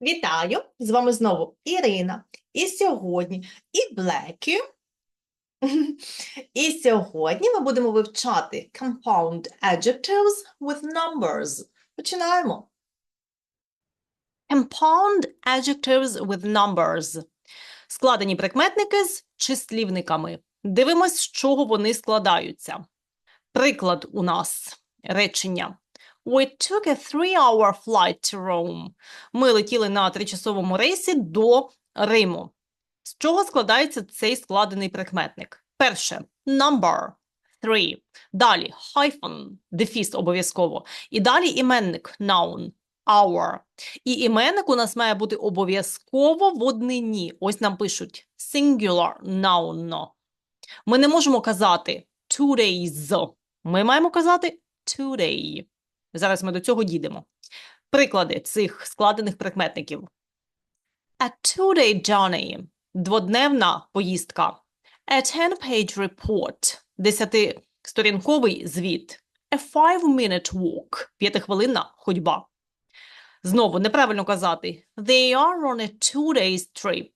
Вітаю! З вами знову Ірина. І сьогодні і Блекі. І сьогодні ми будемо вивчати compound adjectives with numbers. Починаємо. Compound adjectives with numbers. Складені прикметники з числівниками. Дивимось, з чого вони складаються. Приклад у нас речення. We took a three-hour flight to Rome. Ми летіли на тричасовому рейсі до Риму. З чого складається цей складений прикметник? Перше number three. Далі hyphen, дефіс обов'язково. І далі іменник noun hour. І іменник у нас має бути обов'язково в однині. Ось нам пишуть singular noun. Ми не можемо казати two days. Ми маємо казати today. Зараз ми до цього дійдемо. Приклади цих складених прикметників. A two-day journey – дводневна поїздка. A 10-page report – десятисторінковий звіт. A five-minute walk – п'ятихвилинна ходьба. Знову неправильно казати They are on a two-day trip.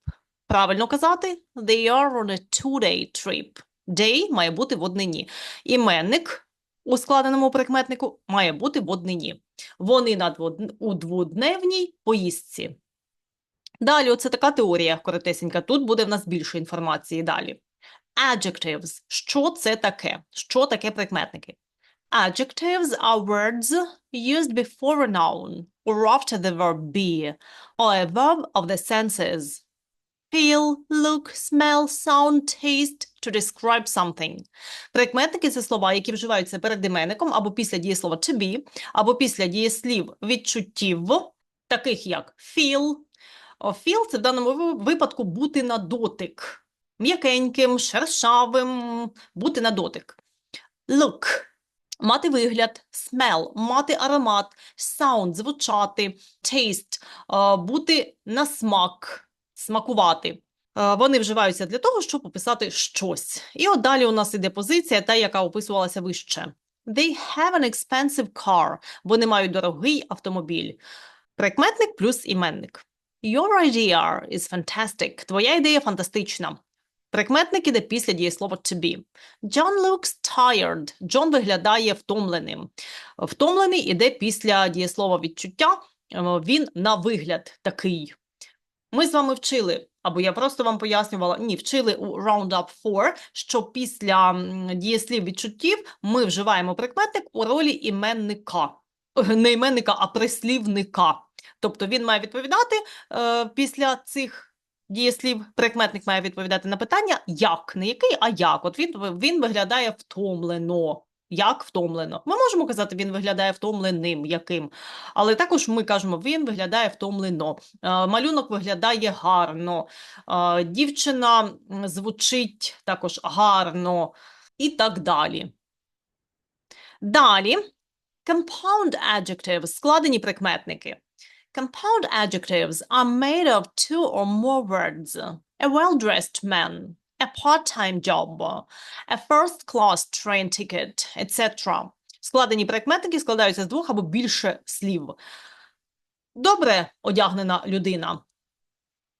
Правильно казати They are on a two-day trip. Day має бути в однині. Іменник у складеному прикметнику має бути в однині. Вони на у дводневній поїздці. Далі, оце така теорія коротесенька. Тут буде в нас більше інформації далі. Adjectives. Що це таке? Що таке прикметники? Adjectives are words used before a noun or after the verb be or a verb of the senses. Feel, look, smell, sound, taste to describe something. Прикметники це слова, які вживаються перед іменником або після дієслова to be, або після дієслів відчуттів, таких як feel. Feel – це в даному випадку бути на дотик. М'якеньким, шершавим, бути на дотик. Look – мати вигляд, smell – мати аромат, sound – звучати, taste – бути на смак, смакувати. Е, Вони вживаються для того, щоб описати щось. І от далі у нас іде позиція, та, яка описувалася вище. They have an expensive car. Вони мають дорогий автомобіль. Прикметник плюс іменник. Your idea is fantastic. Твоя ідея фантастична. Прикметник іде після дієслова to be. John looks tired. Джон виглядає втомленим. Втомлений іде після дієслова відчуття. Е, Він на вигляд такий. Ми з вами вчили, або я просто вам пояснювала, ні, вчили у Roundup 4, що після дієслів відчуттів ми вживаємо прикметник у ролі іменника. Е, Не іменника, а прислівника. Тобто він має відповідати е, після цих дієслів, прикметник має відповідати на питання як, не який, а як. От він, він виглядає втомлено. Як втомлено? Ми можемо казати, він виглядає втомленим, яким. Але також ми кажемо, він виглядає втомлено. Е, Малюнок виглядає гарно. Е, Дівчина звучить також гарно і так далі. Далі compound adjectives, складені прикметники. Compound adjectives are made of two or more words. A well-dressed man, a part-time job, a first-class train ticket, etc. Складені прикметники складаються з двох або більше слів. Добре одягнена людина.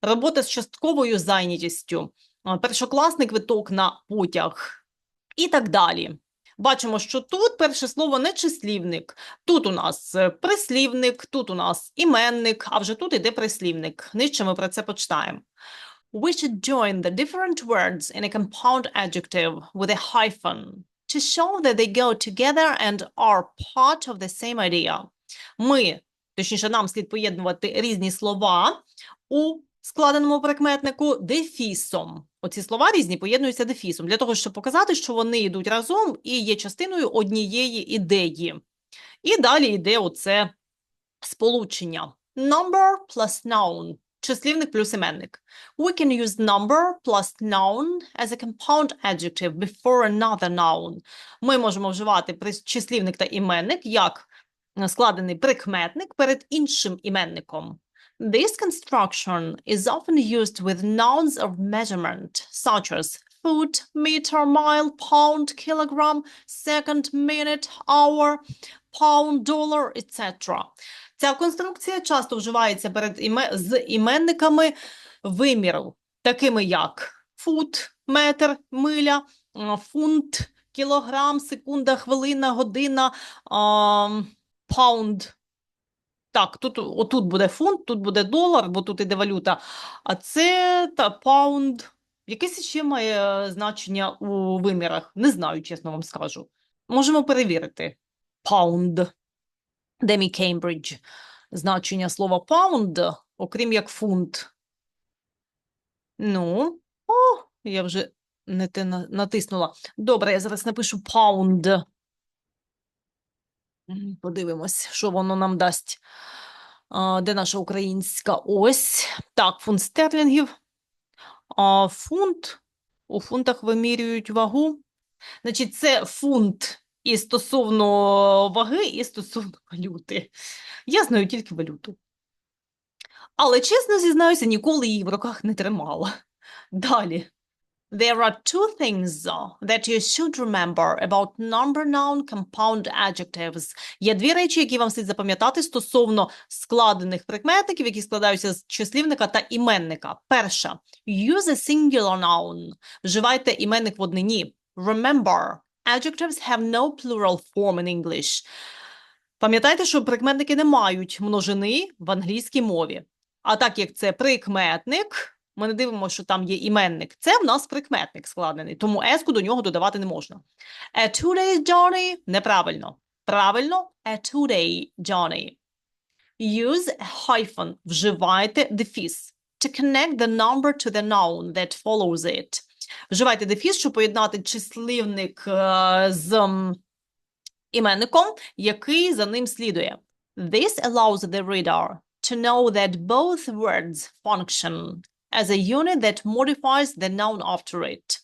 Робота з частковою зайнятістю. Першокласний квиток на потяг. І так далі. Бачимо, що тут перше слово не числівник. Тут у нас е, прислівник, тут у нас іменник, а вже тут іде прислівник. Нижче ми про це почитаємо. We should join the different words in a compound adjective with a hyphen to show that they go together and are part of the same idea. Ми, точніше, нам слід поєднувати різні слова у складеному прикметнику дефісом. Оці слова різні поєднуються дефісом для того, щоб показати, що вони йдуть разом і є частиною однієї ідеї. І далі йде оце сполучення. Number plus noun. Числівник плюс іменник. We can use number plus noun as a compound adjective before another noun. Ми можемо вживати прис- числівник та іменник як е, складений прикметник перед іншим іменником. This construction is often used with nouns of measurement, such as foot, meter, mile, pound, kilogram, second, minute, hour, pound, dollar, etc. Ця конструкція часто вживається перед іме... з іменниками виміру, такими як фут, метр, миля, фунт, кілограм, секунда, хвилина, година, а, паунд. Так, тут отут буде фунт, тут буде долар, бо тут іде валюта. А це та паунд. Якесь ще має значення у вимірах? Не знаю, чесно вам скажу. Можемо перевірити. Паунд. Демі Кеймбридж. Значення слова паунд, окрім як фунт. Ну, о, я вже не те натиснула. Добре, я зараз напишу паунд. Подивимось, що воно нам дасть. А, де наша українська ось? Так, фунт стерлінгів. А фунт. У фунтах вимірюють вагу. Значить, це фунт і стосовно ваги, і стосовно валюти. Я знаю тільки валюту. Але, чесно зізнаюся, ніколи її в руках не тримала. Далі. There are two things that you should remember about number noun compound adjectives. Є дві речі, які вам слід запам'ятати стосовно складених прикметників, які складаються з числівника та іменника. Перша. Use a singular noun. Вживайте іменник в однині. Remember, adjectives have no plural form in English. Пам'ятайте, що прикметники не мають множини в англійській мові. А так як це прикметник, ми не дивимося, що там є іменник. Це в нас прикметник складений, тому еску до нього додавати не можна. A two-day journey – неправильно. Правильно – a two-day journey. Use a hyphen – вживайте дефіс. To connect the number to the noun that follows it. Вживайте дефіс, щоб поєднати числівник е, з іменником, який за ним слідує. This allows the reader to know that both words function as a unit that modifies the noun after it.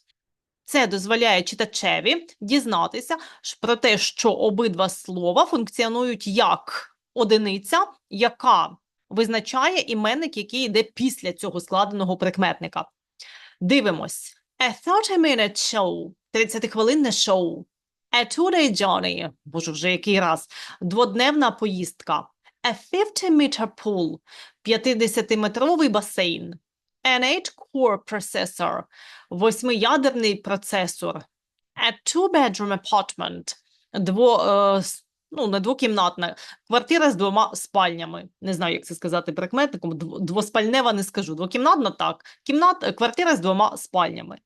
Це дозволяє читачеві дізнатися про те, що обидва слова функціонують як одиниця, яка визначає іменник, який йде після цього складеного прикметника. Дивимось. 30-minute show – 30-хвилинне шоу. A two-day journey – боже, вже який раз. Дводневна поїздка. A 50-meter pool – 50-метровий басейн. An 8-core processor – восьмиядерний процесор. A two-bedroom apartment – дво, е, ну, не двокімнатна квартира з двома спальнями. Не знаю, як це сказати прикметником. Двоспальнева не скажу. Двокімнатна так. Кімнат, квартира з двома спальнями.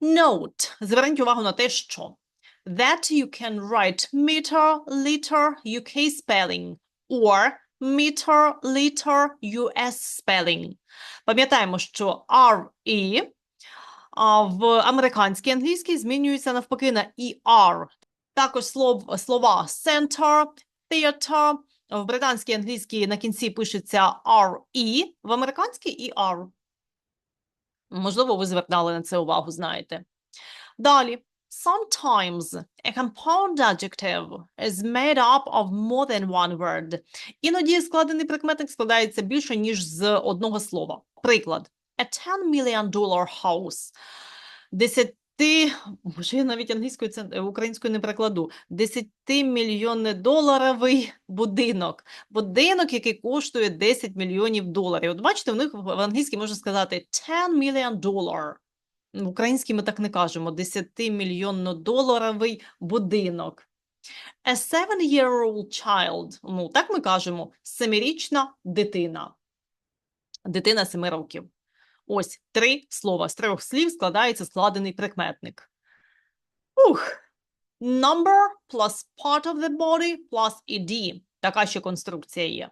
Note. Зверніть увагу на те, що that you can write meter, liter, UK spelling or meter, liter, US spelling. Пам'ятаємо, що R і а, в американській англійській змінюються навпаки на ER. Також слов, слова center, theater, в британській англійській на кінці пишеться RE, в американській ER. Можливо, ви звертали на це увагу, знаєте. Далі. Sometimes a compound adjective is made up of more than one word. Іноді складений прикметник складається більше, ніж з одного слова. Приклад. A 10 million dollar house. Десяти, боже, я навіть англійською це е, українською не перекладу. Десятимільйонний доларовий будинок. Будинок, який коштує 10 мільйонів доларів. От бачите, в них в англійській можна сказати 10 million dollar. В українській ми так не кажемо. 10-мільйонно-доларовий будинок. A seven-year-old child. Ну, так ми кажемо. Семирічна дитина. Дитина семи років. Ось три слова. З трьох слів складається складений прикметник. Ух. Number plus part of the body plus ed. Така ще конструкція є.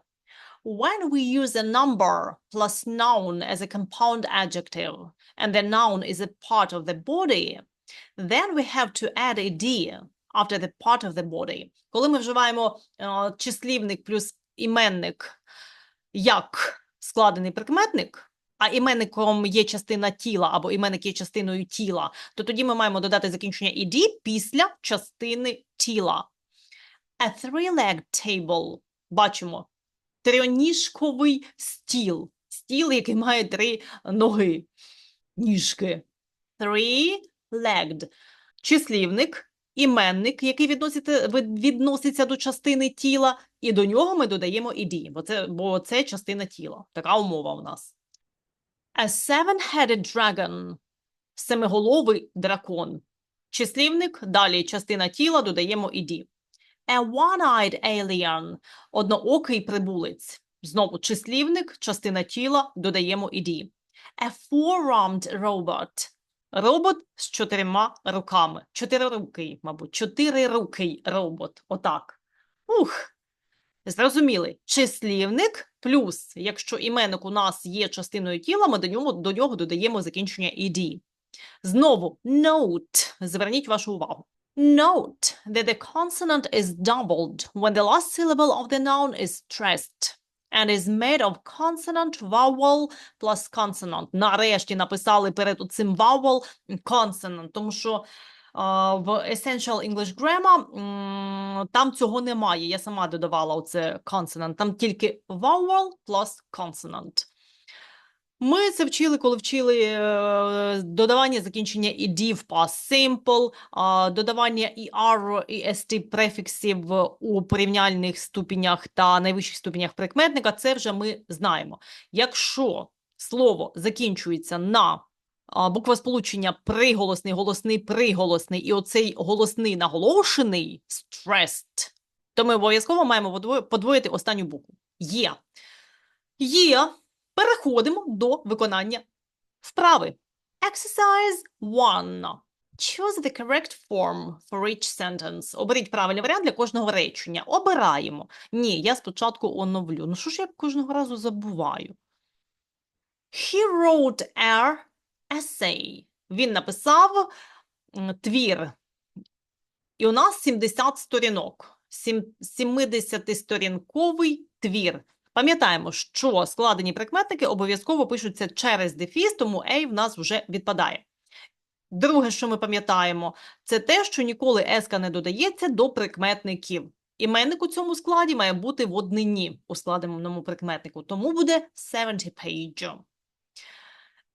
When we use a number plus noun as a compound adjective, and the noun is a part of the body, then we have to add a d after the part of the body. Коли ми вживаємо е, числівник плюс іменник як складений прикметник, а іменником є частина тіла або іменник є частиною тіла, то тоді ми маємо додати закінчення ed після частини тіла. A three-legged table. Бачимо. Трьоніжковий стіл. Стіл, який має три ноги. Ніжки. Three-legged. Числівник, іменник, який відноситься, відноситься до частини тіла, і до нього ми додаємо ed, бо це, бо це частина тіла. Така умова у нас. A seven-headed dragon – семиголовий дракон. Числівник, далі частина тіла, додаємо ed. A one-eyed alien – одноокий прибулець. Знову числівник, частина тіла, додаємо ed. A four-armed robot – робот з чотирма руками. Чотирирукий, мабуть, чотирирукий робот. Отак. Ух! Зрозуміли. Числівник плюс, якщо іменник у нас є частиною тіла, ми до нього, до нього додаємо закінчення ed. Знову note. Зверніть вашу увагу. Note that the consonant is doubled when the last syllable of the noun is stressed and is made of consonant, vowel plus consonant. Нарешті написали перед цим vowel consonant, тому що в Essential English Grammar там цього немає. Я сама додавала оце consonant. Там тільки vowel plus consonant. Ми це вчили, коли вчили е, додавання закінчення ed в past simple, додавання er і st префіксів у порівняльних ступенях та найвищих ступенях прикметника. Це вже ми знаємо. Якщо слово закінчується на а, буквосполучення приголосний, голосний, приголосний, і оцей голосний наголошений stressed, то ми обов'язково маємо подвоїти останню букву. Є. Є. Переходимо до виконання вправи. Exercise 1. Choose the correct form for each sentence. Оберіть правильний варіант для кожного речення. Обираємо. Ні, я спочатку оновлю. Ну що ж я кожного разу забуваю? He wrote a essay. Він написав твір. І у нас 70 сторінок. Сім- 70-сторінковий твір. Пам'ятаємо, що складені прикметники обов'язково пишуться через дефіс, тому «ей» в нас вже відпадає. Друге, що ми пам'ятаємо, це те, що ніколи еска не додається до прикметників. Іменник у цьому складі має бути в однині у складеному прикметнику, тому буде 70 page.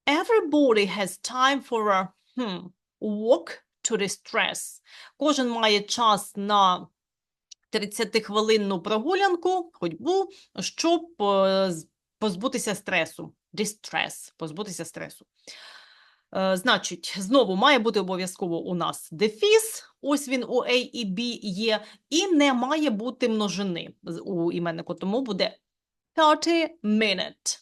Everybody has time for a hmm, walk to distress. Кожен має час на 30-хвилинну прогулянку, ходьбу, щоб е, позбутися стресу. Distress, позбутися стресу. Е, Значить, знову має бути обов'язково у нас дефіс, ось він у A і B є, і не має бути множини у іменнику, тому буде 30 minute.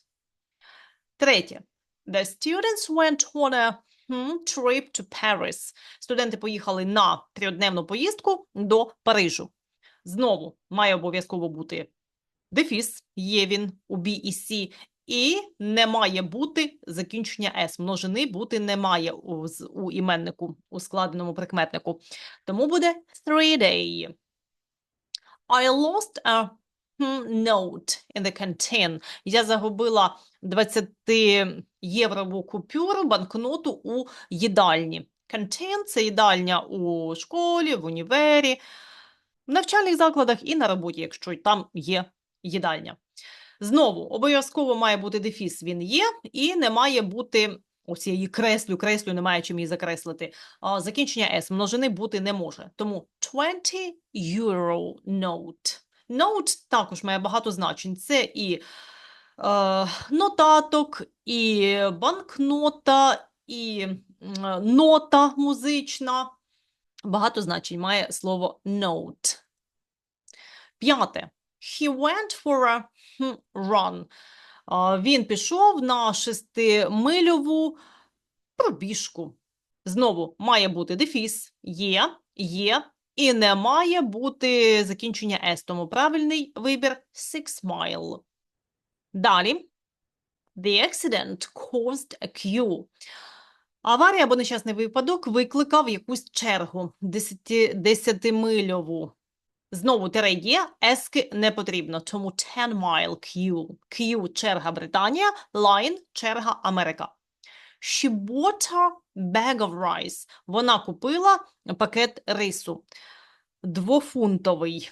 Третє. The students went on a hmm, trip to Paris. Студенти поїхали на трьодневну поїздку до Парижу. Знову має обов'язково бути дефіс, є він у B і C, і не має бути закінчення S. Множини бути не має у, у іменнику, у складеному прикметнику. Тому буде three day. I lost a note in the canteen. Я загубила 20-єврову купюру, банкноту у їдальні. Canteen – це їдальня у школі, в універі, в навчальних закладах і на роботі, якщо там є їдальня. Знову, обов'язково має бути дефіс, він є, і не має бути, ось я її креслю, креслю, немає чим її закреслити. Закінчення S, множини бути не може. Тому 20 euro note. Note також має багато значень. Це і е, нотаток, і банкнота, і м, нота музична. Багато значень має слово note. П'яте. He went for a run. Він пішов на шестимильову пробіжку. Знову має бути дефіс, є, є, і не має бути закінчення S, тому правильний вибір six mile. Далі. The accident caused a queue. Аварія або нещасний випадок викликав якусь чергу десяти, десятимильову. Знову є, ески не потрібно, тому 10 mile queue. Queue – черга Британія, line – черга Америка. She bought a bag of rice. Вона купила пакет рису. Двофунтовий.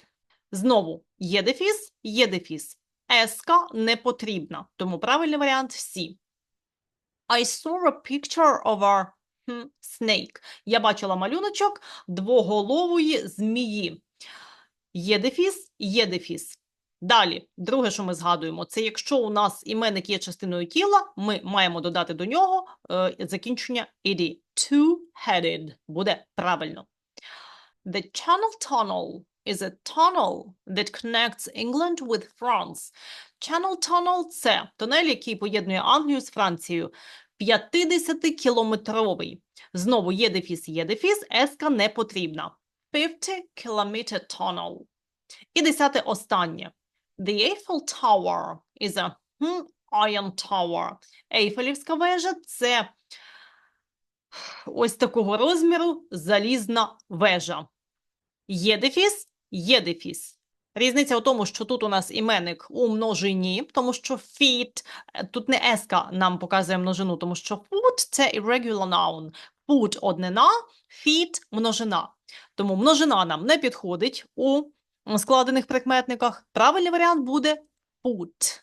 Знову є дефіс, є дефіс. Еска не потрібна, тому правильний варіант C. I saw a picture of a snake. Я бачила малюночок двоголової змії. Є дефіс, є дефіс. Далі, друге, що ми згадуємо, це якщо у нас іменник є частиною тіла, ми маємо додати до нього е, закінчення «ed». Two-headed буде правильно. The Channel Tunnel is a tunnel that connects England with France. Channel Tunnel – це тунель, який поєднує Англію з Францією. 50-кілометровий. Знову є дефіс, є дефіс, еска не потрібна. 50 kilometer tunnel. І десяте останнє. The Eiffel Tower is a hmm, iron tower. Ейфелівська вежа – це ось такого розміру залізна вежа. Є дефіс, є дефіс. Різниця у тому, що тут у нас іменник у множині, тому що feet, е, тут не еска нам показує множину, тому що foot – це irregular noun. Foot – однина, feet – множина. Тому множина нам не підходить у складених прикметниках. Правильний варіант буде put.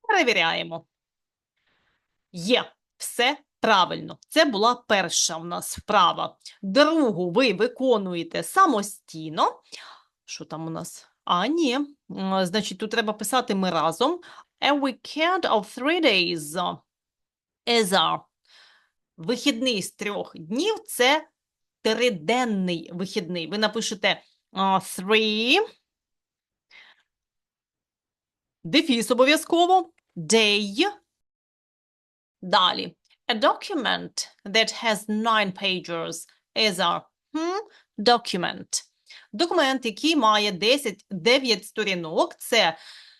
Перевіряємо. Є. Все правильно. Це була перша у нас вправа. Другу ви виконуєте самостійно. Що там у нас? А, ні. Значить, тут треба писати ми разом. A weekend of three days is a вихідний з трьох днів – це триденний вихідний. Ви напишете а, three, дефіс обов'язково, day. Далі. A document that has nine pages is a hmm, document. Документ, який має 10, 9 сторінок, це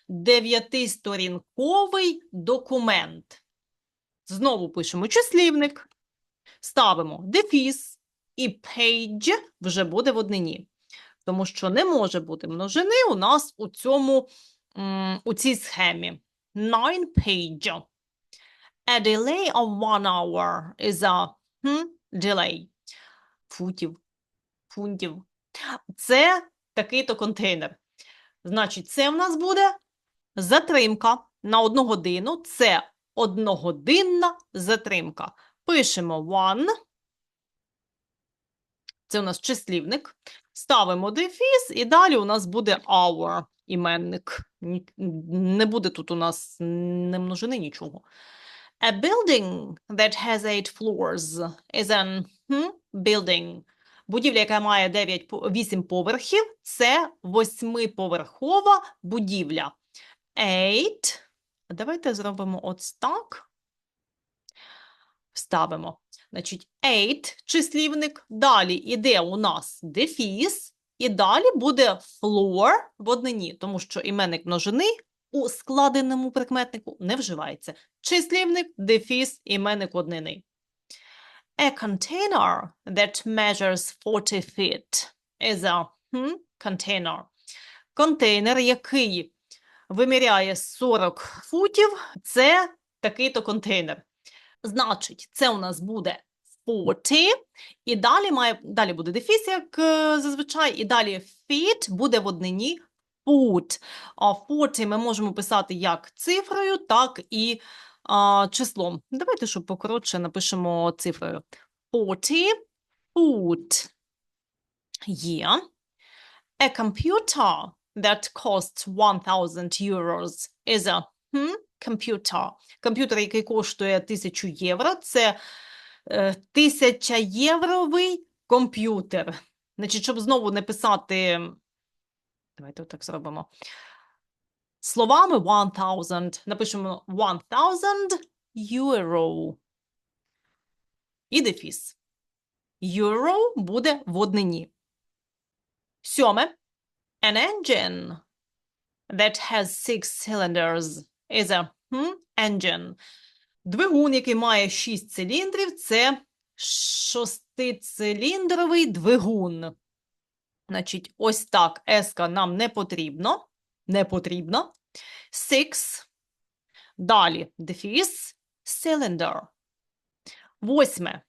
дев'ятисторінковий документ. Знову пишемо числівник, ставимо дефіс, і page вже буде в однині. Тому що не може бути множини у нас у цьому, у цій схемі. Nine page. A delay of one hour is a hmm, delay. Футів, фунтів. Це такий-то контейнер. Значить, це в нас буде затримка на одну годину. Це одногодинна затримка. Пишемо one. Це у нас числівник. Ставимо дефіс, і далі у нас буде hour іменник. Не буде тут у нас не множини нічого. A building that has eight floors is an hmm, building. Будівля, яка має 9, 8 поверхів, це восьмиповерхова будівля. Eight. Давайте зробимо от так. Вставимо. Значить, eight – числівник. Далі іде у нас дефіс. І далі буде floor в однині, тому що іменник множини у складеному прикметнику не вживається. Числівник, дефіс, іменник однини. A container that measures 40 feet is a hmm, container. Контейнер, який виміряє 40 футів, це такий-то контейнер. Значить, це у нас буде 40, і далі має далі буде дефіс, як е, зазвичай, і далі feet буде в однині foot. А 40 ми можемо писати як цифрою, так і а, числом. Давайте, щоб покоротше, напишемо цифрою. 40 foot. Є. A computer that costs 1000 euros is a hmm, computer. Комп'ютер, який коштує 1000 євро, це е, 1000 євровий комп'ютер. Значить, щоб знову не писати, давайте так зробимо. Словами 1000, напишемо 1000 euro. І дефіс. Euro буде в однині. Сьоме. An engine that has six cylinders is a hmm, engine. Двигун, який має шість циліндрів, це шостициліндровий двигун. Значить, ось так еска нам не потрібно. Не потрібно. Six. Далі дефіс. Cylinder. Восьме.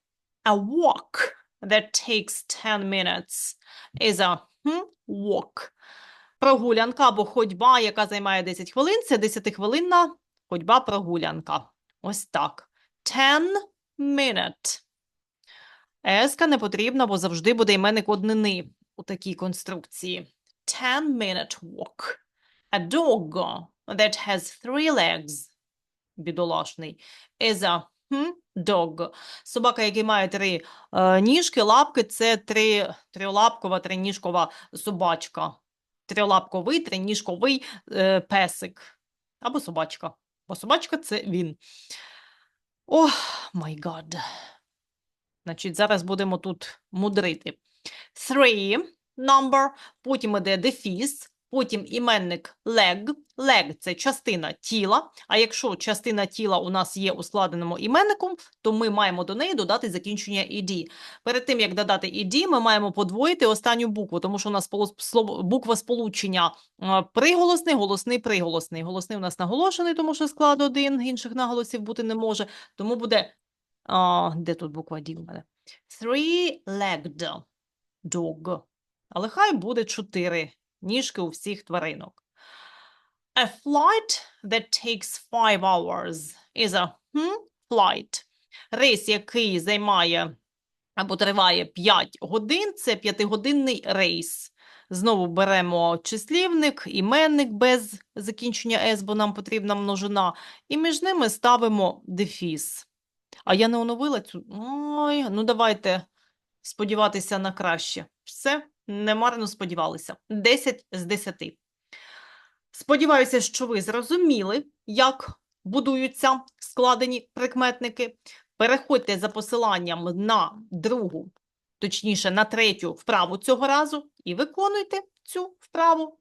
A walk that takes 10 minutes is a hmm, walk. Прогулянка або ходьба, яка займає 10 хвилин, це 10-хвилинна ходьба-прогулянка. Ось так. 10 minute. Еска не потрібна, бо завжди буде іменник однини у такій конструкції. 10 minute walk. A dog that has three legs, бідолашний, is a hmm, dog. Собака, який має три е, ніжки, лапки, це три, трилапкова, триніжкова собачка. Трилапковий, триніжковий е, песик. Або собачка. Бо собачка це він. О, май гад. Значить, зараз будемо тут мудрити. Three number, потім іде дефіс, потім іменник leg. Leg – це частина тіла, а якщо частина тіла у нас є у складеному іменником, то ми маємо до неї додати закінчення «ed». Перед тим, як додати «ed», ми маємо подвоїти останню букву, тому що у нас буква сполучення приголосний, голосний, приголосний. Голосний у нас наголошений, тому що склад один, інших наголосів бути не може. Тому буде, а, де тут буква «d» у мене? Three-legged dog. Але хай буде чотири ніжки у всіх тваринок. A flight that takes five hours is a hmm, flight. Рейс, який займає або триває 5 годин, це п'ятигодинний рейс. Знову беремо числівник, іменник без закінчення «с», бо нам потрібна множина, і між ними ставимо дефіс. А я не оновила цю. Ой, ну давайте сподіватися на краще. Все, немарно сподівалися. 10 з 10. Сподіваюся, що ви зрозуміли, як будуються складені прикметники. Переходьте за посиланням на другу, точніше, на третю вправу цього разу і виконуйте цю вправу.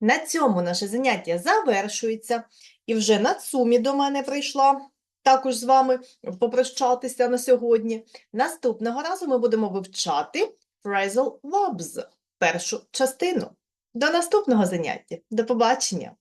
На цьому наше заняття завершується. І вже Нацумі до мене прийшла також з вами попрощатися на сьогодні. Наступного разу ми будемо вивчати phrasal verbs, першу частину. До наступного заняття. До побачення!